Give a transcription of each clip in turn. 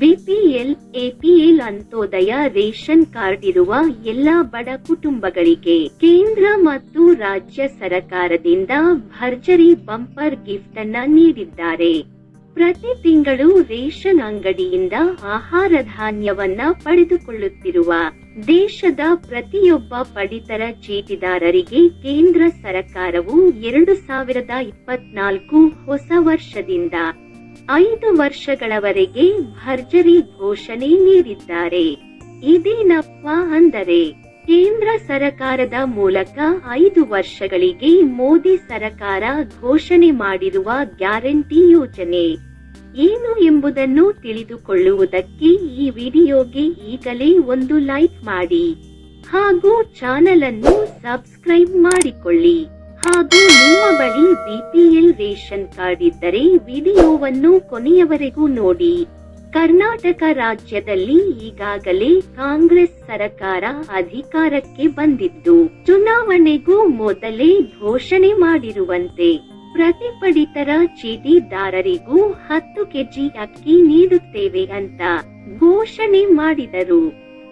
BPL, APL Antyodaya ration card ಇರುವ ಎಲ್ಲಾ ಬಡ ಕುಟುಂಬಗಳಿಗೆ ಕೇಂದ್ರ ಮತ್ತು ರಾಜ್ಯ ಸರ್ಕಾರದಿಂದ ಭರ್ಜರಿ ಬಂಪರ್ ಗಿಫ್ಟ್ ಅನ್ನ ನೀಡಿದ್ದಾರೆ. ಪ್ರತಿ ತಿಂಗಳು ರೇಷನ್ ಅಂಗಡಿಯಿಂದ ಆಹಾರ ಧಾನ್ಯವನ್ನ ಪಡೆದುಕೊಳ್ಳುತ್ತಿರುವ ದೇಶದ ಪ್ರತಿಯೊಬ್ಬ ಪಡಿತರ ಚೀಟಿದಾರರಿಗೆ ಕೇಂದ್ರ ಸರ್ಕಾರವು ಎರಡು ಸಾವಿರದ ಇಪ್ಪತ್ನಾಲ್ಕು ಹೊಸ ವರ್ಷದಿಂದ ಐದು ವರ್ಷಗಳವರೆಗೆ ಭರ್ಜರಿ ಘೋಷಣೆ ನೀಡಿದ್ದಾರೆ. ಇದೇನಪ್ಪ ಅಂದರೆ ಕೇಂದ್ರ ಸರ್ಕಾರದ ಮೂಲಕ ಐದು ವರ್ಷಗಳಿಗೆ ಮೋದಿ ಸರಕಾರ ಘೋಷಣೆ ಮಾಡಿರುವ ಗ್ಯಾರಂಟಿ ಯೋಜನೆ. ಏನು ಎಂಬುದನ್ನು ತಿಳಿದುಕೊಳ್ಳುವುದಕ್ಕೆ ಈ ವಿಡಿಯೋಗೆ ಈಗಲೇ ಒಂದು ಲೈಕ್ ಮಾಡಿ ಹಾಗೂ ಚಾನೆಲ್ ಅನ್ನು ಸಬ್ಸ್ಕ್ರೈಬ್ ಮಾಡಿಕೊಳ್ಳಿ. ಹಾಗೂ ನಿಮ್ಮ ಬಳಿ ಬಿಪಿಎಲ್ ರೇಷನ್ ಕಾರ್ಡ್ ಇದ್ದರೆ ವಿಡಿಯೋವನ್ನು ಕೊನೆಯವರೆಗೂ ನೋಡಿ. ಕರ್ನಾಟಕ ರಾಜ್ಯದಲ್ಲಿ ಈಗಾಗಲೇ ಕಾಂಗ್ರೆಸ್ ಸರಕಾರ ಅಧಿಕಾರಕ್ಕೆ ಬಂದಿದ್ದು, ಚುನಾವಣೆಗೂ ಮೊದಲೇ ಘೋಷಣೆ ಮಾಡಿರುವಂತೆ ಪ್ರತಿ ಪಡಿತರ ಚೀಟಿದಾರರಿಗೂ ಹತ್ತು ಕೆಜಿ ಅಕ್ಕಿ ನೀಡುತ್ತೇವೆ ಅಂತ ಘೋಷಣೆ ಮಾಡಿದರು.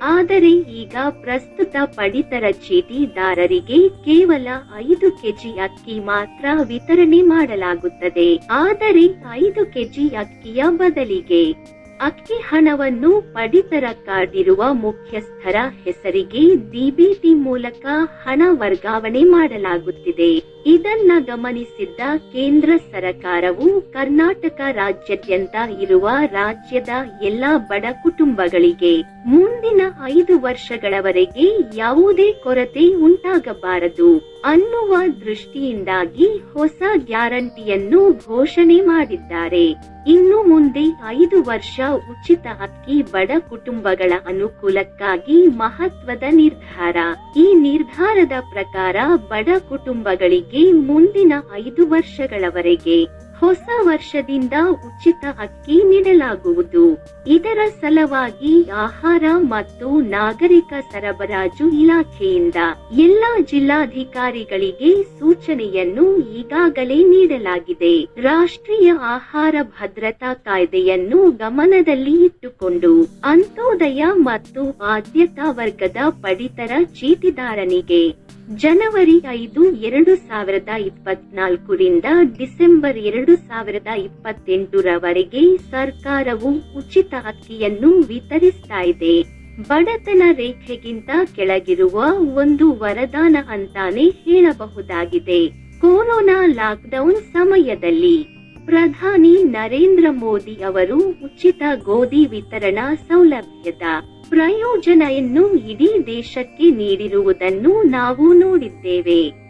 ಆದರೆ ಈಗ ಪ್ರಸ್ತುತ ಪಡಿತರ ಚೀಟಿದಾರರಿಗೆ ಕೇವಲ ಐದು ಕೆಜಿ ಅಕ್ಕಿ ಮಾತ್ರ ವಿತರಣೆ ಮಾಡಲಾಗುತ್ತದೆ. ಆದರೆ ಐದು ಕೆಜಿ ಅಕ್ಕಿಯ ಬದಲಿಗೆ ಅಕ್ಕಿ ಹಣವನ್ನು ಪಡಿತರ ಕಾರ್ಡಿರುವ ಮುಖ್ಯಸ್ಥರ ಹೆಸರಿಗೆ ಡಿಬಿಟಿ ಮೂಲಕ ಹಣ ವರ್ಗಾವಣೆ ಮಾಡಲಾಗುತ್ತಿದೆ. ಇದನ್ನ ಗಮನಿಸಿದ್ದ ಕೇಂದ್ರ ಸರ್ಕಾರವು ಕರ್ನಾಟಕ ರಾಜ್ಯಾದ್ಯಂತ ಇರುವ ರಾಜ್ಯದ ಎಲ್ಲಾ ಬಡ ಕುಟುಂಬಗಳಿಗೆ ಮುಂದಿನ ಐದು ವರ್ಷಗಳವರೆಗೆ ಯಾವುದೇ ಕೊರತೆ ಉಂಟಾಗಬಾರದು ಅನ್ನುವ ದೃಷ್ಟಿಯಿಂದಾಗಿ ಹೊಸ ಗ್ಯಾರಂಟಿಯನ್ನು ಘೋಷಣೆ ಮಾಡಿದ್ದಾರೆ. ಇನ್ನು ಮುಂದೆ ಐದು ವರ್ಷ ಉಚಿತ ಅಕ್ಕಿ ಬಡ ಕುಟುಂಬಗಳ ಅನುಕೂಲಕ್ಕಾಗಿ ಮಹತ್ವದ ನಿರ್ಧಾರ. ಈ ನಿರ್ಧಾರದ ಪ್ರಕಾರ ಬಡ ಕುಟುಂಬಗಳಿಗೆ ಮುಂದಿನ ಐದು ವರ್ಷಗಳವರೆಗೆ ಹೊಸ ವರ್ಷದಿಂದ ಉಚಿತ ಅಕ್ಕಿ ನೀಡಲಾಗುವುದು. ಇದರ ಸಲುವಾಗಿ ಆಹಾರ ಮತ್ತು ನಾಗರಿಕ ಸರಬರಾಜು ಇಲಾಖೆಯಿಂದ ಎಲ್ಲಾ ಜಿಲ್ಲಾಧಿಕಾರಿಗಳಿಗೆ ಸೂಚನೆಯನ್ನು ಈಗಾಗಲೇ ನೀಡಲಾಗಿದೆ. ರಾಷ್ಟ್ರೀಯ ಆಹಾರ ಭದ್ರತಾ ಕಾಯ್ದೆಯನ್ನು ಗಮನದಲ್ಲಿ ಇಟ್ಟುಕೊಂಡು ಅಂತೋದಯ ಮತ್ತು ಆದ್ಯತಾ ವರ್ಗದ ಪಡಿತರ ಚೀಟಿದಾರನಿಗೆ ಜನವರಿ ಐದು, ಎರಡು ಸಾವಿರದ ಇಪ್ಪತ್ನಾಲ್ಕರಿಂದ ಡಿಸೆಂಬರ್ ಎರಡು ಸಾವಿರದ ಇಪ್ಪತ್ತೆಂಟರವರೆಗೆ ಸರ್ಕಾರವು ಉಚಿತ ಅಕ್ಕಿಯನ್ನು ವಿತರಿಸ್ತಾ ಇದೆ. ಬಡತನ ರೇಖೆಗಿಂತ ಕೆಳಗಿರುವ ಒಂದು ವರದಾನ ಅಂತಾನೆ ಹೇಳಬಹುದಾಗಿದೆ. ಕೊರೋನಾ ಲಾಕ್ಡೌನ್ ಸಮಯದಲ್ಲಿ ಪ್ರಧಾನಿ ನರೇಂದ್ರ ಮೋದಿ ಅವರು ಉಚಿತ ಗೋಧಿ ವಿತರಣಾ ಸೌಲಭ್ಯದ ಪ್ರಯೋಜನೆಯನ್ನು ಇಡೀ ದೇಶಕ್ಕೆ ನೀಡಿರುವುದನ್ನು ನಾವು ನೋಡಿದ್ದೇವೆ.